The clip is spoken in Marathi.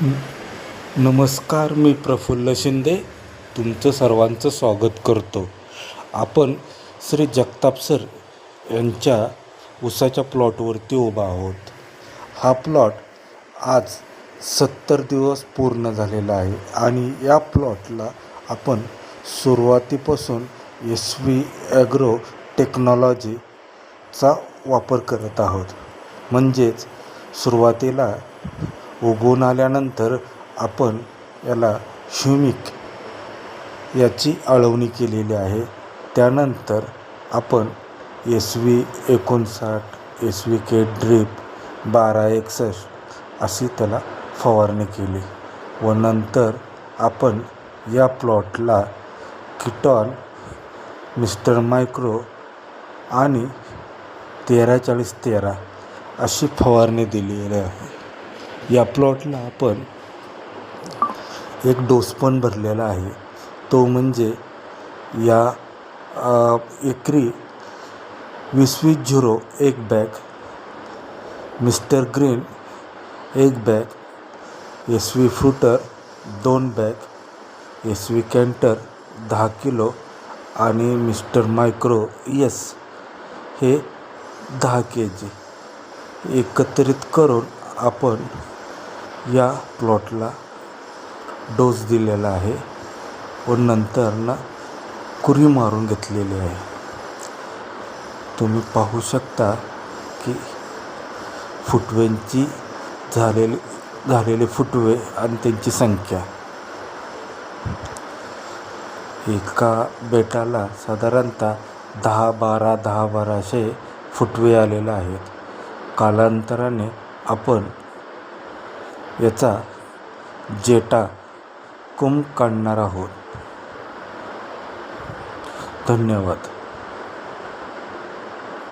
नमस्कार मी प्रफुल्ल शिंदे. तुमचं सर्वांचं स्वागत करतो. आपण श्री जगताप सर यांच्या उसाच्या प्लॉटवरती उभा आहोत. हा प्लॉट आज सत्तर दिवस पूर्ण झालेला आहे आणि या प्लॉटला आपण सुरुवातीपासून एस व्ही ॲग्रो टेक्नॉलॉजीचा वापर करत आहोत. म्हणजेच सुरुवातीला उगवून आल्यानंतर आपण याला ह्युमिक याची आळवणी केलेली आहे. त्यानंतर आपण एस व्ही एकोणसाठ एस व्ही के ड्रीप बारा एकसष्ट अशी त्याला फवारणी केली व नंतर आपण या प्लॉटला किटॉन मिस्टर मायक्रो आणि तेरा चाळीस तेरा अशी फवारणी दिलेली आहे. या प्लॉटला आपण एक डोस पण भरलेला आहे. तो म्हणजे या एकरी वीस वीस झिरो एक बॅग. मिस्टर ग्रीन एक बॅग. एस व्ही फ्रुटर दोन बॅग. एस व्ही कॅन्टर दहा किलो. आणि मिस्टर मायक्रो यस हे दहा के जी एकत्रित करून आपण या प्लॉटला डोस दिलेला आहे व नंतर ना कुरी मारून घेतलेली आहे. तुम्ही पाहू शकता की फुटव्यांची झालेली झालेले फुटवे आणि त्यांची संख्या. एका बेटाला साधारणतः दहा बारा दहा बाराशे फुटवे आलेले आहेत. कालांतराने आपण याचा जेटा कुंभ काढणार आहोत धन्यवाद.